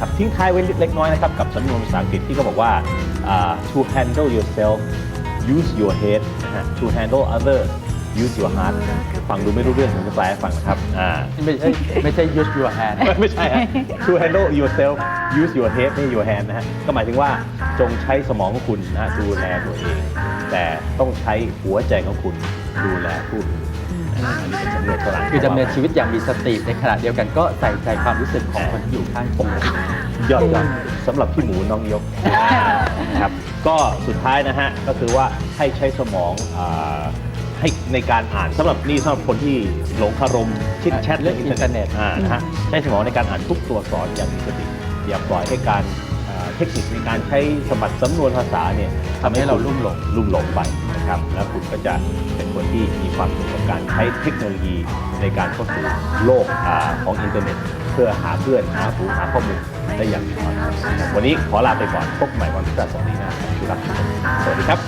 ครับทิ้งท้ายไว้เล็กน้อยนะครับกับสำนวนภาษาอังกฤษที่เขาบอกว่าอ่า to handle yourself use your head นะฮะ to handle other use your heart ฟังดูไม่รู้เรื่องผมจะแปลให้ฟังนะครับอ่าไม่ใช่ไม่ใช่ use your hand ไม่ใช่ฮะ to handle yourself use your head ไม่ your hand นะฮะก็หมายถึงว่าจงใช้สมองของคุณนะดูแลตัวเอง แต่ต้องใช้หัวใจของคุณดูแลผู้อื่น อันนี้เป็นสำนวนฝรั่งคือดำเนินชีวิตอย่างมีสติในขณะเดียวกันก็ใส่ใจความรู้สึกของคนที่อยู่ข้างคุณยอดยอดสำหรับพี่หมูน้องยกนะครับก็สุดท้ายนะฮะก็คือว่าให้ใช้สมองอาให้ในการอ่านสำหรับนี่สำหรับคนที่หลงคารมชิดแชทเรื่องอินเทอร์เน็ตอ่านะฮะใช้สมองในการอ่านทุกตัวอักษรอย่างมีสติอย่าปล่อยให้การอ่าเทคนิคในการใช้สมบัติสำนวนภาษาเนี่ยทำให้เราลุ่มหลงลุ่มหลงไป นะครับ แล้วคุณก็จะเป็นคนที่มีความสุขกับการใช้เทคโนโลยีในการเข้าสู่โลกอของอินเทอร์เน็ต เพื่อหาเพื่อนหาผู้หาข้อมูลได้อย่างมีความสุขวันนี้ขอลาไปก่อนพบใหม่วันพฤหัสบดีหน้าที่รักทุกคนสวัสดีครับ